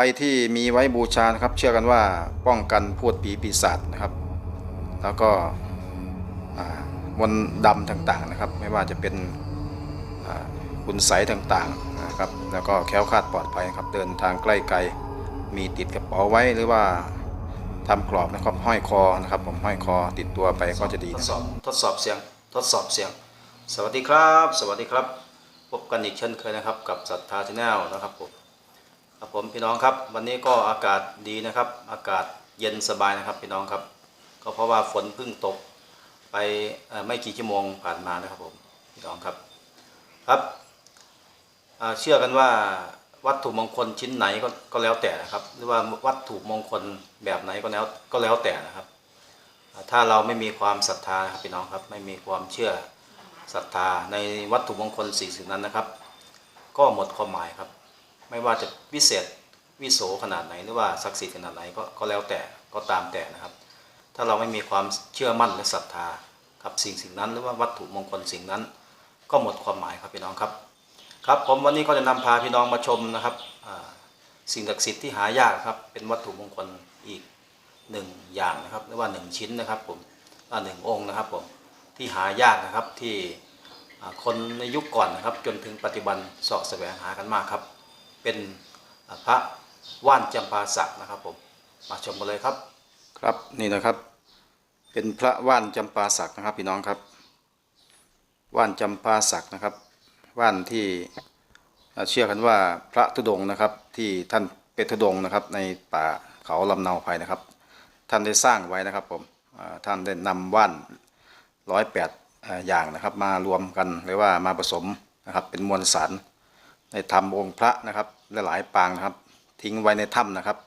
ใครที่มีไว้บูชานะครับ เชื่อกันว่าป้องกันพูดผีปีศาจนะครับ แล้วก็อ่ามนดำต่างๆนะครับ ไม่ว่าจะเป็นอ่าคุณไสต่างๆนะครับแล้วก็แค้วคาดปลอดภัยครับเดินทางใกล้ไกลมีติดกระเป๋าไว้หรือว่าทำกรอบนะครับห้อยคอนะครับ ผมห้อยคอติดตัวไปก็จะดีทดสอบทดสอบเสียงทดสอบเสียง สวัสดีครับ สวัสดีครับ พบกันอีกเช่นเคยนะครับ กับศรัทธาชาแนลนะครับผม ครับผมพี่น้องครับ วันนี้ก็อากาศดีนะครับ อากาศเย็นสบายนะครับพี่น้องครับ ก็เพราะว่าฝนเพิ่งตกไปไม่กี่ชั่วโมงผ่านมานะครับผมพี่น้องครับครับเชื่อกันว่าวัตถุมงคลชิ้นไหนก็ก็แล้วแต่นะครับ หรือว่าวัตถุมงคลแบบไหนก็แล้วก็แล้วแต่นะครับ ถ้าเราไม่มีความศรัทธานะครับพี่น้องครับ ไม่มีความเชื่อศรัทธาในวัตถุมงคลสิ่งสิ่งนั้นนะครับ ก็หมดความหมายครับ ไม่ว่าจะวิเศษวิโสขนาดไหนหรือว่าศักดิ์สิทธิ์ขนาดไหนก็ก็แล้วแต่ก็ตามแต่นะครับ ถ้าเราไม่มีความเชื่อมั่นและศรัทธากับสิ่งสิ่งนั้น หรือว่าวัตถุมงคลสิ่งนั้น ก็หมดความหมายครับพี่น้องครับ ครับผมวันนี้ก็จะนำพาพี่น้องมาชมนะครับสิ่งศักดิ์สิทธิ์ที่หายากครับเป็นวัตถุมงคลอีกหนึ่งอย่างนะครับหรือว่าหนึ่งชิ้นนะครับผมอ่าหนึ่งองค์นะครับผมที่หายากนะครับที่คนในยุคก่อนนะครับ จนถึงปัจจุบันเสาะแสวงหากันมากครับ เป็นพระว่านจำปาสักนะครับผมมาชมกันเลยครับ ครับนี่นะครับ เป็นพระว่านจำปาสักนะครับพี่น้องครับ ว่านจำปาสักนะครับ ว่านที่เชื่อกันว่าพระธุดงนะครับที่ท่านเป็นธุดงนะครับ ในป่าเขาลำเนาไพรนะครับ ท่านได้สร้างไว้นะครับผมท่านได้นำว่านร้อยแปดอย่างนะครับ มารวมกันหรือว่ามาผสมนะครับเป็นมวลสาร ในทำองค์พระนะครับหลายๆปางนะครับ ทิ้งไว้ในถ้ำนะครับ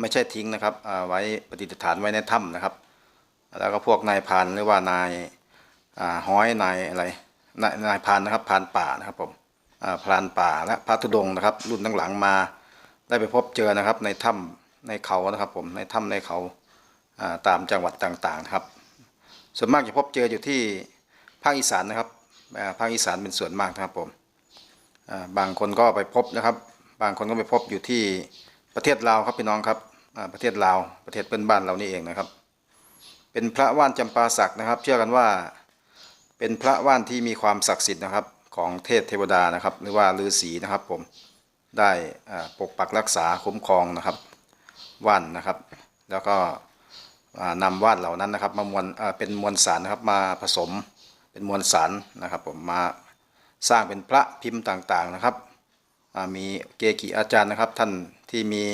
ไม่ใช่ทิ้งนะครับอ่าไว้ปฏิฐานไว้ในถ้ำนะครับ แล้วก็พวกนายพานหรือว่านายห้อยนายอะไรนายนายพานนะครับพานป่านะครับผมพรานป่าและพระธุดงนะครับ รุ่นตั้งหลังมา ได้ไปพบเจอนะครับ ในถ้ำในเขานะครับ ผมในถ้ำในเขาตามจังหวัดต่างๆครับ ส่วนมากจะพบเจออยู่ที่ภาคอีสานนะครับภาคอีสานเป็นส่วนมากนะครับผม บางคนก็ไปพบนะครับ บางคนก็ไปพบอยู่ที่ประเทศลาวครับพี่น้องครับประเทศลาวประเทศเพื่อนบ้านเรานี่เองนะครับ เป็นพระว่านจำปาสักนะครับ เชื่อกันว่าเป็นพระว่านที่มีความศักดิ์สิทธิ์นะครับ ของเทพเทวดานะครับ หรือว่าฤาษีนะครับผมได้ปกปักรักษาคุ้มครองนะครับว่านนะครับ แล้วก็อ่านำว่านเหล่านั้นนะครับ มามวลเป็นมวลสารนะครับมาผสมเป็นมวลสารนะครับผมมา สร้างเป็นพระพิมพ์ต่างๆนะครับมีเกกิอาจารย์นะครับท่านที่มี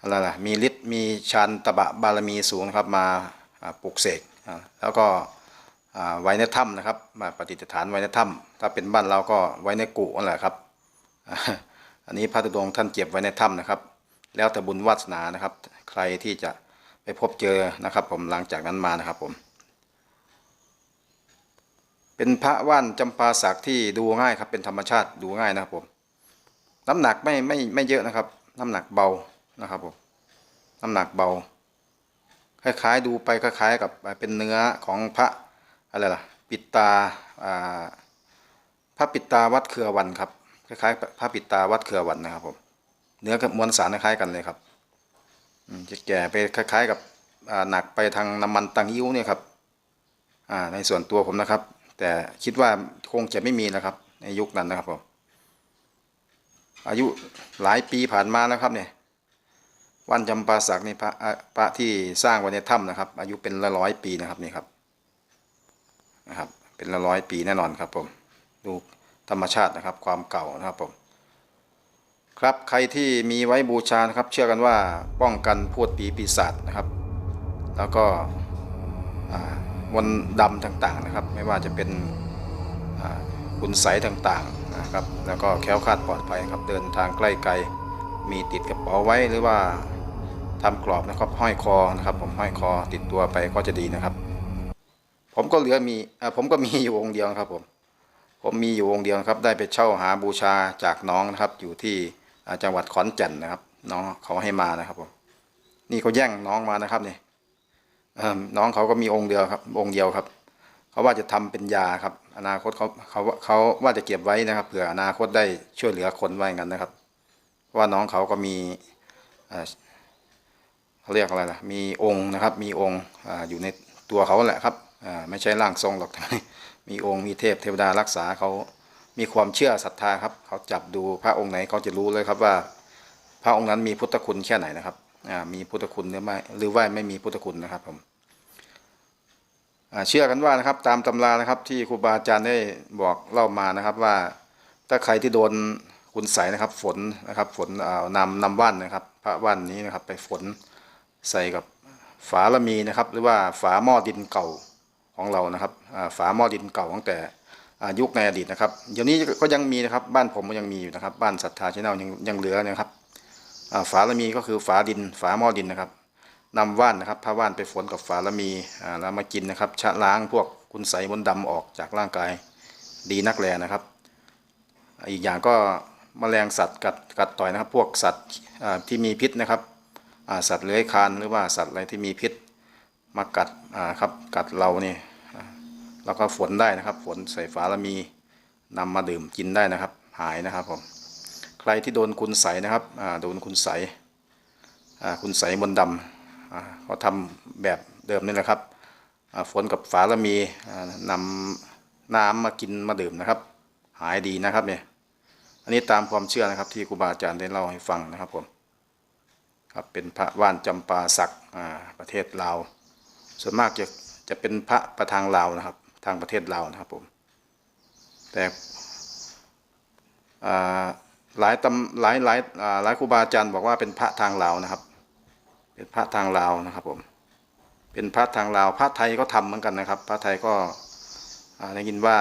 อะไรล่ะมีฤทธิ์มีฌานตบะบารมีสูงครับมาปลุกเสกแล้วก็ไว้ในถ้ำนะครับมาปฏิษฐานไว้ในถ้ำถ้าเป็นบ้านเราก็ไว้ในกุนั่นแหละครับ อันนี้พระธุดงท่านเก็บไว้ในถ้ำนะครับ แล้วแต่บุญวาสนานะครับ ใครที่จะไปพบเจอนะครับ ผมหลังจากนั้นมานะครับผม เป็นพระว่านจำปาสักที่ดูง่ายครับ เป็นธรรมชาติดูง่ายนะครับผม น้ำหนักไม่ไม่ไม่เยอะนะครับ น้ำหนักเบานะครับผมน้ำหนักเบา คล้ายๆดูไปคล้ายๆ กับเป็นเนื้อของพระอะไรล่ะ ปิดตาอ่าพระปิดตาวัดเครือวันครับ คล้ายๆพระปิดตาวัดเครือวันนะครับผม เนื้อกับมวลสารคล้ายกันเลยครับจะแก่ไปคล้าย ๆ กับหนักไปทางน้ำมันตังยิ้วเนี่ยครับในส่วนตัวผมนะครับ แต่คิดว่าคงจะไม่มีนะครับ ในยุคนั้นนะครับผมอายุหลายปีผ่านมาแล้วครับเนี่ยวันจำปาสักนี่พระพระที่สร้างไว้ในถ้ำนะครับ อายุเป็นละร้อยปีนะครับนี่ครับนะครับ เป็นละร้อยปีแน่นอนครับผมดูธรรมชาตินะครับ ความเก่านะครับผมครับใครที่มีไว้บูชานะครับ เชื่อกันว่าป้องกันพูดผีปีศาจนะครับ แล้วก็อ่า มนต์ดำต่างๆนะครับ ไม่ว่าจะเป็นอ่าคุณไสต่างๆนะครับ แล้วก็แคล้วคลาดปลอดภัยครับ เดินทางใกล้ไกลมีติดกระเป๋าไว้หรือว่าทำกรอบนะครับห้อยคอนะครับ ผมห้อยคอติดตัวไปก็จะดีนะครับ ผมก็เหลือมีอผมก็มีอยู่องค์เดียวครับผมผมมีอยู่องค์เดียวครับ ได้ไปเช่าหาบูชาจากน้องนะครับ อยู่ที่จังหวัดขอนแก่นนะครับ น้องเขาให้มานะครับผมนี่เขาแย่งน้องมานะครับเนี่เอิ่ม น้องเขาก็มีองค์เดียวครับ องค์เดียวครับ เขาว่าจะทำเป็นยาครับ อนาคตเขาเขาเขาว่าจะเก็บไว้นะครับเผื่ออนาคตได้ช่วยเหลือคนไว้อย่างนั้นนะครับ ว่าน้องเขาก็มีเขาเรียกอะไรล่ะ มีองค์นะครับ มีองค์อยู่ในตัวเขาแหละครับไม่ใช่ร่างทรงหรอกมีองค์มีเทพเทวดารักษาเขามีความเชื่อศรัทธาครับ เขาจับดูพระองค์ไหนเขาจะรู้เลยครับว่า พระองค์นั้นมีพุทธคุณแค่ไหนนะครับ มีพุทธคุณหรือไม่หรือว่าไม่มีพุทธคุณนะครับผมเชื่อกันว่านะครับตามตำรานะครับที่ครูบาอาจารย์ได้บอกเล่ามานะครับว่าถ้าใครที่โดนคุณใสนะครับ ฝนนะครับฝนนำนำว่านนะครับ พระว่านนี้นะครับ ไปฝนใส่กับฝาละมีนะครับ หรือว่าฝาหม้อดินเก่าของเรานะครับฝาหม้อดินเก่าตั้งแต่ยุคในอดีตนะครับเดี๋ยวนี้ก็ยังมีนะครับบ้านผมก็ยังมีอยู่นะครับ บ้านศรัทธาชแนลยังยังเหลือนะครับ ฝาละมีก็คือฝาดิน ฝาหม้อดินนะครับนำว่านนะครับผ้าว่านไปฝนกับฝาละมีแล้วมากินนะครับชะล้างพวกคุณใสยมนต์ดำออกจากร่างกายดีนักแลนะครับ อีกอย่างก็แมลงสัตว์กัดกัดต่อยนะครับ พวกสัตว์ที่มีพิษนะครับสัตว์เลื้อยคลานหรือว่าสัตว์อะไรที่มีพิษมากัดครับกัดเราเนี่อ่าเราก็ฝนได้นะครับ ฝนใส่ฝาละมีนำมาดื่มกินได้นะครับ หายนะครับผม รที่โดนคุณใสนะครับโดนคุณใส่คุณใสมนดำเขาทำแบบเดิมนี่แหละครับฝนกับฝาละมีนำน้ำมากินมาดื่มนะครับ หายดีนะครับเนี่ยอันนี้ตามความเชื่อนะครับที่ครูบาอาจารย์ได้เล่าให้ฟังนะครับผมครับเป็นพระว่านจำปาสักประเทศลาวส่วนมากจะจะเป็นพระประทางลาวนะครับ ทางประเทศลาวนะครับผมแต่อ่า หลายตำหลายหลายหลายครูบาอาจารย์บอกว่าเป็นพระทางลาวนะครับ เป็นพระทางลาวนะครับผม เป็นพระทางลาว พระไทยก็ทำเหมือนกันนะครับ พระไทยก็ได้ยินว่า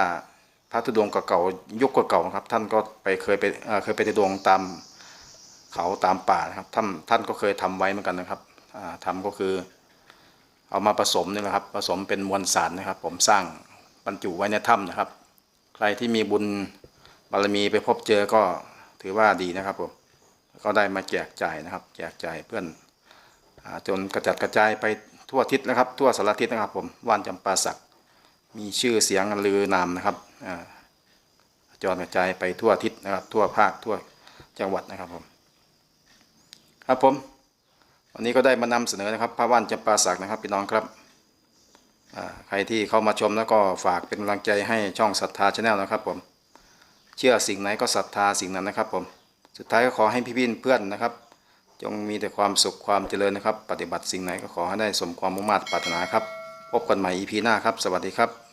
พระธุดงเก่าๆยุคเก่าๆครับ ท่านก็ไปเคยไปเคยไปธุดงตามเขาตามป่านะครับ ท่านท่านก็เคยทำไว้เหมือนกันนะครับอ่าทำก็คือ เอามาผสมนี่แหละครับผสมเป็นมวลสารนะครับ ผมสร้างบรรจุไว้ในถ้ำนะครับ ใครที่มีบุญบารมีไปพบเจอก็ ถือว่าดีนะครับผมก็ได้มาแจกจ่ายนะครับ แจกจ่ายเพื่อนอจนกระจัดกระจายไปทั่วทิศนะครับ ทั่วสารทิศนะครับผมว่านจำปาสักมีชื่อเสียงลือนามนะครับอ่าจรกระจายไปทั่วทิศนะครับ ทั่วภาคทั่วจังหวัดนะครับผม ครับผม วันนี้ก็ได้มานำเสนอนะครับพระว่านจำปาสักนะครับพี่น้องครับใครที่เข้ามาชมแล้วก็ฝากเป็นกำลังใจให้ช่องศรัทธาชาแนลนะครับผม เชื่อสิ่งไหนก็ศรัทธาสิ่งนั้นนะครับผมสุดท้ายก็ขอให้พี่พี่เพื่อนนะครับ จงมีแต่ความสุขความเจริญนะครับ ปฏิบัติสิ่งไหนก็ขอให้ได้สมความมุ่งมั่นปรารถนาครับ พบกันใหม่ EP หน้าครับ สวัสดีครับ